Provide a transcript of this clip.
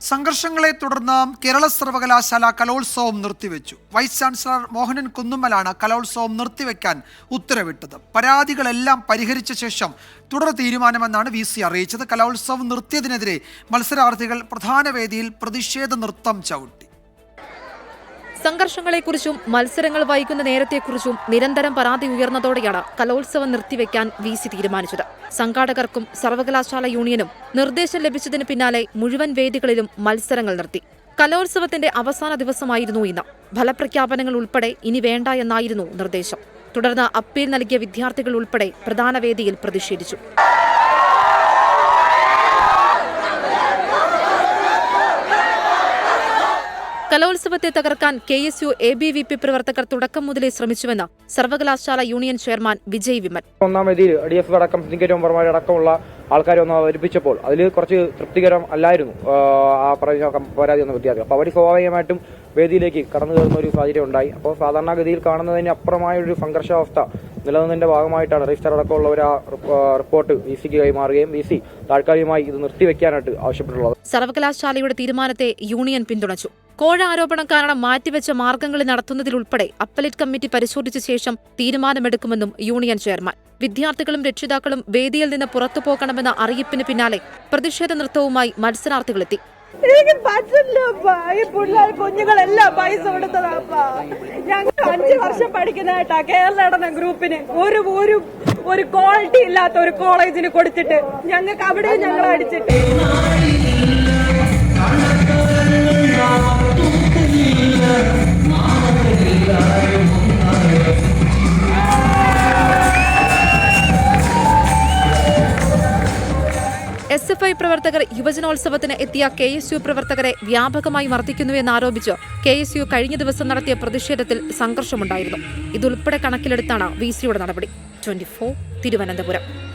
സംഘർഷങ്ങളെ തുടർന്ന് കേരള സർവകലാശാല കലോത്സവം നിർത്തിവെച്ചു. വൈസ് ചാൻസലർ മോഹനൻ കുന്നുമ്മലാണ് കലോത്സവം നിർത്തിവെക്കാൻ ഉത്തരവിട്ടത്. പരാതികളെല്ലാം പരിഹരിച്ച ശേഷം തുടർ തീരുമാനമെന്നാണ് വി സി അറിയിച്ചത്. കലോത്സവം നിർത്തിയതിനെതിരെ മത്സരാർത്ഥികൾ പ്രധാന വേദിയിൽ പ്രതിഷേധ നൃത്തം ചവിട്ടി. സംഘർഷങ്ങളെക്കുറിച്ചും മത്സരങ്ങൾ വൈകുന്ന നേരത്തെക്കുറിച്ചും നിരന്തരം പരാതി ഉയർന്നതോടെയാണ് കലോത്സവം നിർത്തിവെക്കാൻ വി സി തീരുമാനിച്ചത്. സംഘാടകർക്കും സർവകലാശാല യൂണിയനും നിർദ്ദേശം ലഭിച്ചതിന് പിന്നാലെ മുഴുവൻ വേദികളിലും മത്സരങ്ങൾ നിർത്തി. കലോത്സവത്തിന്റെ അവസാന ദിവസമായിരുന്നു ഇന്ന്. ഫലപ്രഖ്യാപനങ്ങൾ ഉൾപ്പെടെ ഇനി വേണ്ട എന്നായിരുന്നു നിർദ്ദേശം. തുടർന്ന് അപ്പീൽ നൽകിയ വിദ്യാർത്ഥികൾ ഉൾപ്പെടെ പ്രധാന വേദിയിൽ പ്രതിഷേധിച്ചു. കലോത്സവത്തെ തകർക്കാൻ K S U A B V P പ്രവർത്തകർ തുടക്കം മുതലേ ശ്രമിച്ചുവെന്ന് സർവകലാശാല യൂണിയൻ ചെയർമാൻ വിജയ് വിമൻ ഒന്നാം വേദിയിൽ ഡി എഫ് അടക്കം സിൻഡിക്കേറ്റ് മെമ്പർമാർ അടക്കമുള്ള ആൾക്കാരെ ഒന്ന് അവതരിപ്പിച്ചപ്പോൾ അതിൽ കുറച്ച് തൃപ്തികരം അല്ലായിരുന്നു ആ, പറഞ്ഞ പരാതി വന്ന വിദ്യാർത്ഥികൾ അപ്പോൾ അവർ സ്വാഭാവികമായിട്ടും വേദിയിലേക്ക് കടന്നു കയറുന്ന ഒരു സാഹചര്യം ഉണ്ടായി. അപ്പോൾ സാധാരണഗതിയിൽ കാണുന്നതിന് അപ്പുറമായ ഒരു സംഘർഷാവസ്ഥ നിലനിന്നതിന്റെ ഭാഗമായിട്ടാണ് രജിസ്റ്റർ അടക്കമുള്ളവർ ആ റിപ്പോർട്ട് വി സിക്ക് കൈമാറുകയും വി സി താൽക്കാലികമായി ഇത് നിർത്തിവെക്കാനായിട്ട് ആവശ്യപ്പെട്ടുള്ളത് സർവകലാശാലയുടെ തീരുമാനത്തെ യൂണിയൻ പിന്തുണച്ചു. കോഴ ആരോപണം കാരണം മാറ്റിവെച്ച മാർഗങ്ങളിൽ നടത്തുന്നതിലുൾപ്പെടെ അപ്പലേറ്റ് കമ്മിറ്റി പരിശോധിച്ച ശേഷം തീരുമാനമെടുക്കുമെന്നും യൂണിയൻ ചെയർമാൻ. വിദ്യാർത്ഥികളും രക്ഷിതാക്കളും വേദിയിൽ നിന്ന് പുറത്തു പോകണമെന്ന അറിയിപ്പിന് പിന്നാലെ പ്രതിഷേധ നൃത്തവുമായി മത്സരാർത്ഥികളെത്തി. എനിക്ക് ഈ പൈസ ഞങ്ങൾ വർഷം ഒരു ഒരു ക്വാളിറ്റി ഇല്ലാത്ത ഒരു കോളേജിന് കൊടുത്തിട്ട് ഞങ്ങൾക്ക് അവിടെ ഞങ്ങൾ അടിച്ചിട്ട്. പ്രവർത്തകർ യുവജനോത്സവത്തിന് എത്തിയ കെ എസ് യു പ്രവർത്തകരെ വ്യാപകമായി മർദ്ദിക്കുന്നുവെന്നാരോപിച്ച് കെ എസ് യു കഴിഞ്ഞ ദിവസം നടത്തിയ പ്രതിഷേധത്തിൽ സംഘർഷമുണ്ടായിരുന്നു. ഇതുൾപ്പെടെ കണക്കിലെടുത്താണ് വി സിയുടെ നടപടി. ട്വന്റി തിരുവനന്തപുരം.